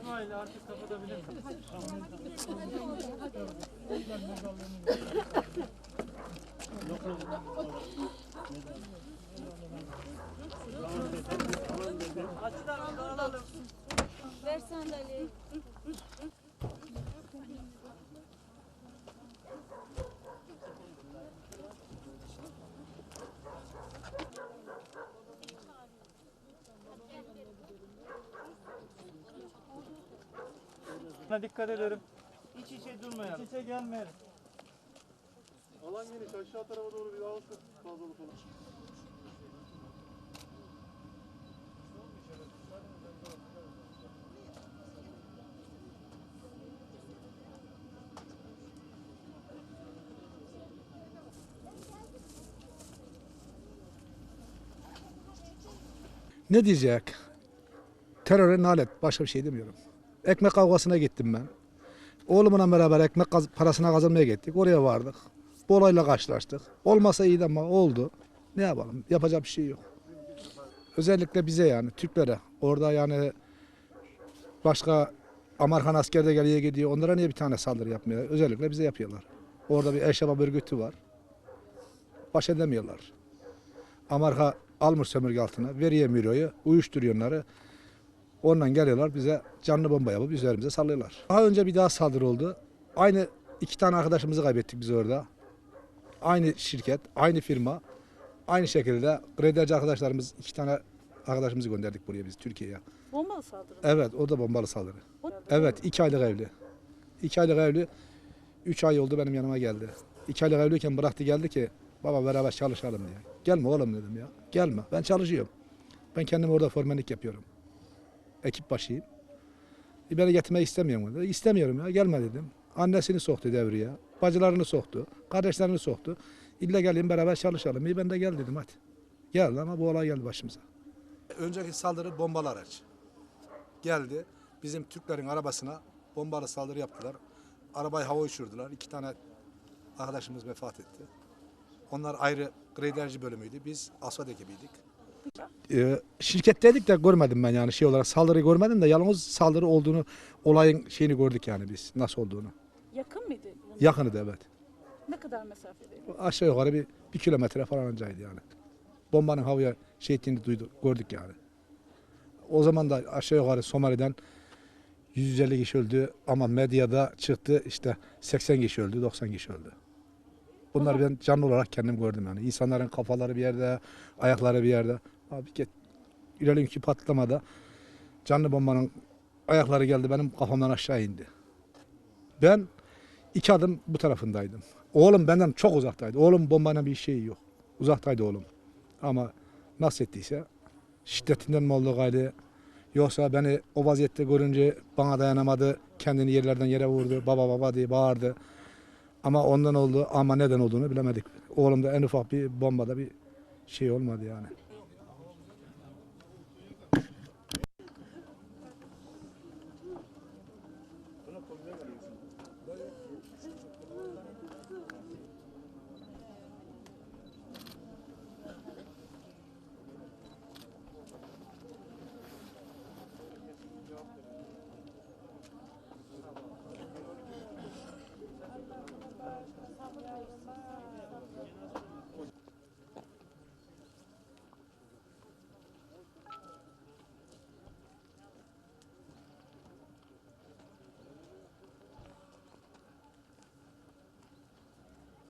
İsmail artık kapatabilirsin. Açıdan Buna dikkat ederim. İç içe durmayalım. İç içe gelmeyelim. Alan geniş aşağı tarafa doğru bir alsın fazlalık olur. Ne diyecek? Teröre nalet. Başka bir şey demiyorum. Ekmek kavgasına gittim ben. Oğlumla beraber ekmek parasına kazanmaya gittik. Oraya vardık. Bu olayla karşılaştık. Olmasa iyiydi ama oldu. Ne yapalım? Yapacak bir şey yok. Özellikle bize yani Türklere. Orada yani başka Amerikan asker de geliyor gidiyor. Onlara niye bir tane saldırı yapmıyor? Özellikle bize yapıyorlar. Orada bir eşebab örgütü var. Baş edemiyorlar. Amerika almış sömürge altına, veriyor miroyu, uyuşturuyor onları. Ondan geliyorlar bize canlı bomba yapıp üzerimize sallıyorlar. Daha önce bir daha saldırı oldu. Aynı iki tane arkadaşımızı kaybettik biz orada. Aynı şirket, aynı firma, aynı şekilde kredici arkadaşlarımız, iki tane arkadaşımızı gönderdik buraya biz Türkiye'ye. Bombalı saldırı. Evet, o da bombalı saldırı. Evet, iki aylık evli. İki aylık evli, üç ay oldu benim yanıma geldi. İki aylık evliyken bıraktı geldi ki, baba beraber çalışalım diye. Gelme oğlum dedim ya, gelme. Ben çalışıyorum. Ben kendim orada formenlik yapıyorum. Ekip başıyım. E beni getirmek istemiyorum dedi. İstemiyorum ya, gelme dedim. Annesini soktu devreye, bacılarını soktu, kardeşlerini soktu. İlle gelin beraber çalışalım. İyi ben de gel dedim hadi. Geldi ama bu olay geldi başımıza. Önceki saldırı bombalı araç geldi. Bizim Türklerin arabasına bombalı saldırı yaptılar. Arabayı hava uçurdular. İki tane arkadaşımız vefat etti. Onlar ayrı graderci bölümüydü. Biz asfalt ekibiydik. Ee, şirketteydik de görmedim ben yani şey olarak saldırıyı görmedim de yalnız saldırı olduğunu olayın şeyini gördük yani biz nasıl olduğunu. Yakın mıydı? Yakını da evet. Ne kadar mesafedeydi? Aşağı yukarı bir, bir kilometre falan önceydi yani. Bombanın havaya şey ettiğini duyduk, gördük yani. O zaman da aşağı yukarı Somali'den 150 kişi öldü ama medyada çıktı işte 80 kişi öldü, 90 kişi öldü. Bunları ben canlı olarak kendim gördüm yani. İnsanların kafaları bir yerde, ayakları bir yerde. Abi get, ileriki patlamada canlı bombanın ayakları geldi benim kafamdan aşağı indi. Ben iki adım bu tarafındaydım. Oğlum benden çok uzaktaydı. Oğlum bombanın bir şeyi yok. Uzaktaydı oğlum. Ama nasıl ettiyse şiddetinden mi oldu gayrı yoksa beni o vaziyette görünce bana dayanamadı. Kendini yerlerden yere vurdu. Baba baba diye bağırdı. Ama ondan oldu ama neden olduğunu bilemedik. Oğlumda en ufak bir bombada bir şey olmadı yani.